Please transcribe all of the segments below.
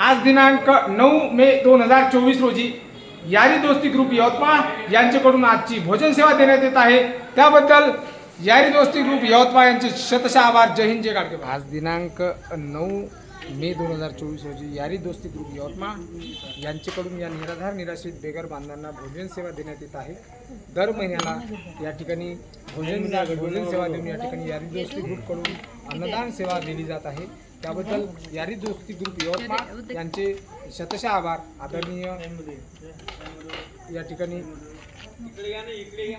आज दिनांक नऊ मे दोन हजार चोवीस रोजी यारी दोस्ती ग्रुप यवतमाळ यांच्याकडून आजची भोजन सेवा देण्यात येत आहे. त्याबद्दल यारी दोस्ती ग्रुप यवतमाळ यांचे शतशः आभार. जय हिंद जय आज दिनांक नऊ मे दोन हजार चोवीस रोजी यारी दोस्ती ग्रुप यवतमाळ यांच्याकडून या निराधार निराश्रित बेगर बांधवांना भोजन सेवा देण्यात येत आहे. दर महिन्याला या ठिकाणी भोजन भोजन सेवा देऊन या ठिकाणी यारी दोस्ती ग्रुपकडून अन्नदान सेवा दिली जात आहे. त्याबद्दल यारी दोस्ती ग्रुप यवतमाळ यांचे शतशः आभार. आदरणीय या ठिकाणी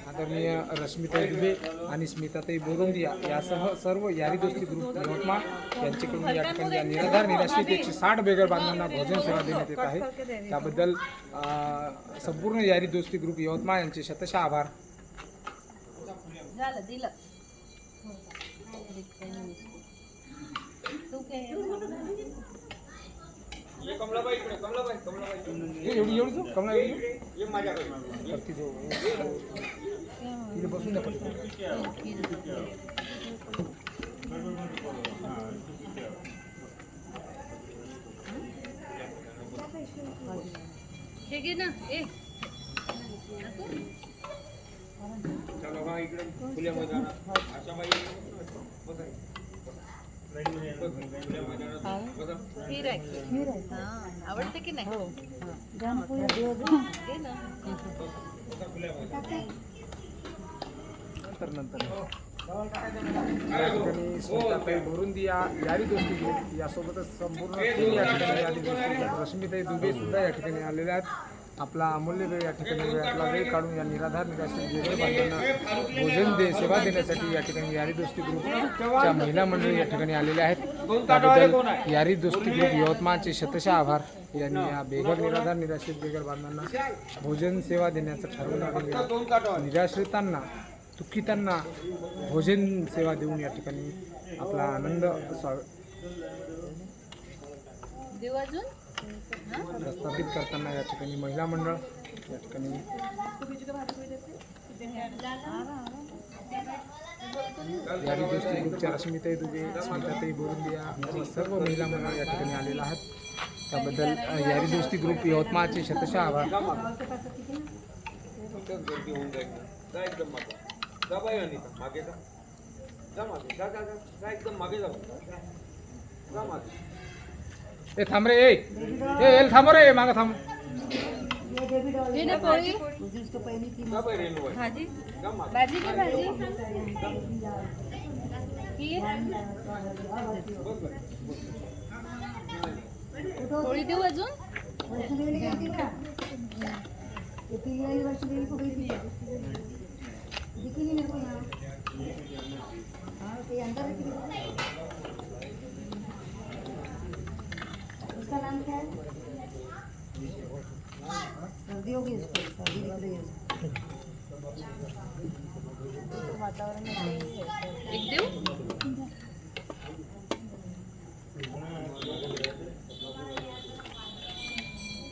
आदरणीय रश्मिताई दुबे आणि स्मिताताई बोरुंदिया यासह सर्व यारी दोस्ती ग्रुप यवतमाळ यांच्याकडून या ठिकाणी या निराधार निराश्रित एकशे साठ बेगर बांधवांना भोजन सेवा देण्यात येत आहे. त्याबद्दल संपूर्ण यारी दोस्ती ग्रुप यवतमाळ यांचे शतशः आभार. झालं दिलं. एवढी एवढी जाऊ कमला एवढी वरती जाऊ. तिथे बसून द्या फक्त. हे घे ना ए खीर आहे खीर हा आवडते की नाही ना नंतर नंतर या ठिकाणी स्मिताताई बोरुंदिया दोस्ती यासोबतच संपूर्ण टीम या ठिकाणी यादी दोस्ती ग्रुप दुबे सुद्धा या ठिकाणी आलेल्या आहेत आपला अमूल्य वेळ या ठिकाणी आपला वेळ काढून या निराधार निराश्रित वेगळे बांधवांना भोजन दे सेवा देण्यासाठी या ठिकाणी यारी दोस्ती ग्रुपच्या महिला मंडळी या ठिकाणी आलेल्या आहेत. त्याबद्दल यारी दोस्ती ग्रुप यवतमाळचे शतशः आभार यांनी या बेघर निराधार निराश्रित बेघर बांधवांना भोजन सेवा देण्याचं ठरवलं आहे. निराश्रितांना दुःखितांना भोजन सेवा देऊन या ठिकाणी आपला आनंद स्वा- देऊ अजून? प्रस्थापित करताना या ठिकाणी महिला मंडळ या ठिकाणी यारी दोस्ती ग्रुपच्या रश्मिताई दुबे स्मिताताई बोरुंदिया सर्व महिला मंडळ या ठिकाणी आलेला आहेत. त्याबद्दल यारी दोस्ती ग्रुप यवतमाळचे शतशः आभार ए थांब रे ए. ए एल थांब रे मागं थांब. घे ना पोळी जा बाई रेणूबाई भाजी? जा मागे भाजी की भाजी? खीर? पोळी देऊ अजून उसका नाम क्या है है उसको। एक देऊ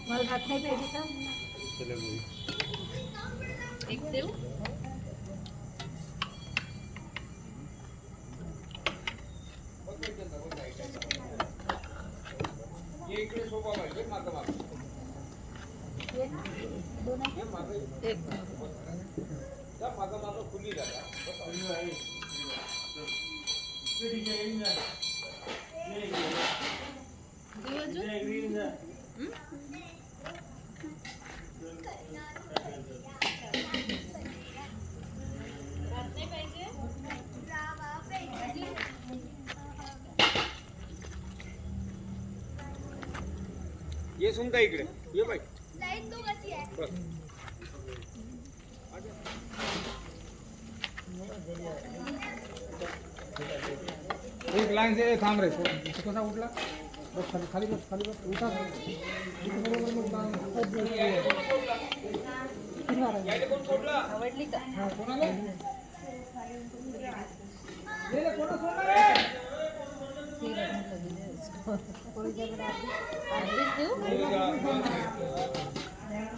मला भात नाही पाहिजे का? एक देऊ. ये इकडे सोपा ये मागं मागं. ये मागं एक ये सुनता इकडे? ये बाई. एक लाईन से थांब रे कसा उठला बस खाली खाली बस खाली बस उठा आवडली का देऊ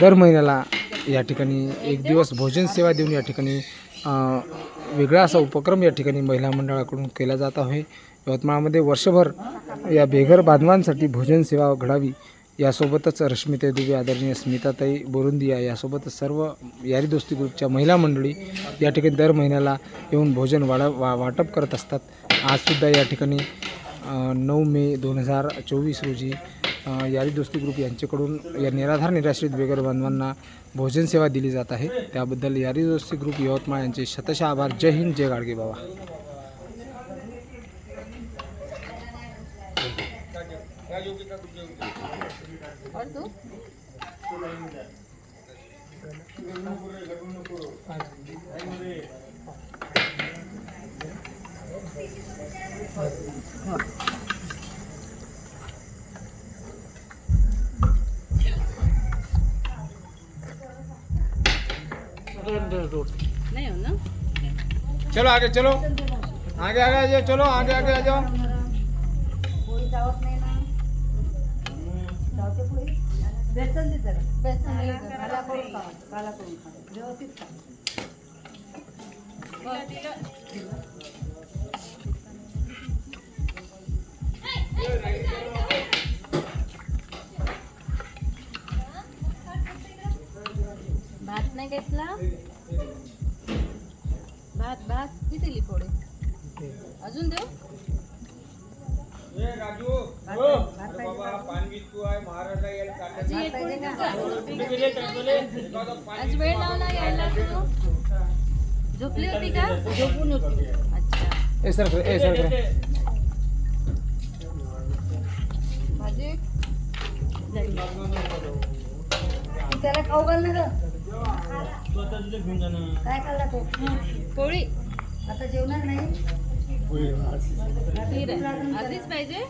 दर महिन्याला या ठिकाणी एक दिवस भोजन सेवा देऊन या ठिकाणी वेगळा असा उपक्रम या ठिकाणी महिला मंडळाकडून केला जात आहे. यवतमाळमध्ये वर्षभर या बेघर बांधवांसाठी भोजन सेवा घडावी यासोबतच रश्मिताई दुबे आदरणीय स्मिताताई बोरुंदिया यासोबतच सर्व यारी दोस्ती ग्रुपच्या महिला मंडळी या ठिकाणी दर महिन्याला येऊन भोजन वाढा वा वाटप करत असतात. आजसुद्धा या ठिकाणी नऊ मे दोन हजार चोवीस रोजी यारी दोस्ती ग्रुप यांच्याकडून या निराधार निराश्रित बेघर बांधवांना भोजन सेवा दिली जात आहे. त्याबद्दल यारी दोस्ती ग्रुप यवतमाळ यांचे शतशः आभार. जय हिंद जय गाडगे बाबा. और नहीं हो ना? चलो आगे चलो। आगे आगे आ जाओ चलो आगे आगे आ जाओ। बेसन दे जरा। बेसन काला खा काला खा व्यवस्थित खा भात भात. किती दिली थोडे अजून देऊ? राजू. अरे बाबा पानगी तू आहे महाराजा यायला ताटात आजी वेळ लावला यायला तू झोपली होती का? झोपून होती. अच्छा. ए सर ए सर भाजी त्याला खाऊ घाल ना गं. काय खाल्ला तो? पोळी. आता जेवणार नाही? आधीच पाहिजे?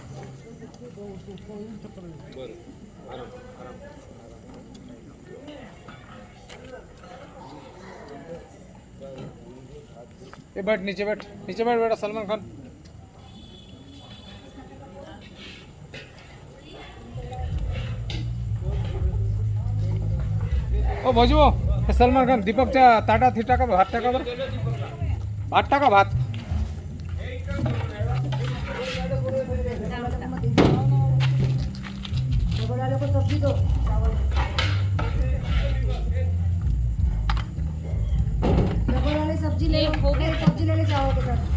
ए बैठ नीचे बैठ नीचे बैठ बेटा सलमान खान. ओ भाजू सलमान खान दीपकच्या ताटात हे टाका भात टाका बरं. भात टाका भात. को सब्जी दो. सब्जी ले हो सब्जी ले जाओ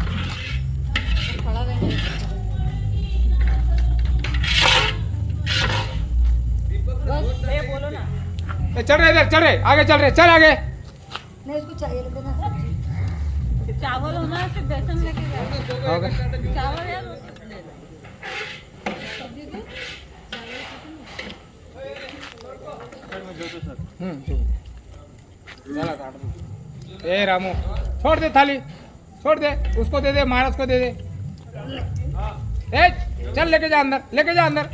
ए चल रहे इधर चल रहे। आगे चल रहे चल आगे। नहीं उसको चाहिए ना। चावल होना फिर बेसन लेके जाओ चावल या रोटी ले लो। सब्ज़ी दे। हम्म, दो। ए रामू छोड़ दे थाली छोड़ दे। उसको दे दे महाराज को दे दे। ए चल लेके जा अंदर लेके जा अंदर।